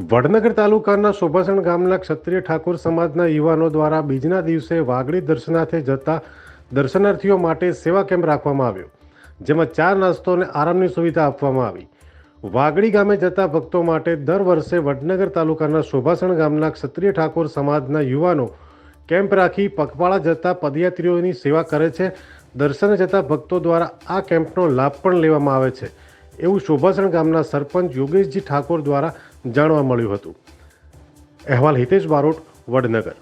વડનગર તાલુકાના શોભાસણ ગામના ક્ષત્રિય ઠાકોર સમાજના યુવાનો દ્વારા બીજના દિવસે વાગડી દર્શનાર્થે જતા દર્શનાર્થીઓ માટે સેવા કેમ્પ રાખવામાં આવ્યો, જેમાં ચાર નાસ્તો અને આરામની સુવિધા આપવામાં આવી. વાગડી ગામે જતા ભક્તો માટે દર વર્ષે વડનગર તાલુકાના શોભાસણ ગામના ક્ષત્રિય ઠાકોર સમાજના યુવાનો કેમ્પ રાખી પગપાળા જતા પદયાત્રીઓની સેવા કરે છે. દર્શને જતા ભક્તો દ્વારા આ કેમ્પનો લાભ પણ લેવામાં આવે છે. એવું શોભાસણ ગામના સરપંચ યોગેશજી ઠાકોર દ્વારા જાણવા મળ્યું હતું. અહેવાલ હિતેશ બારોટ વડનગર.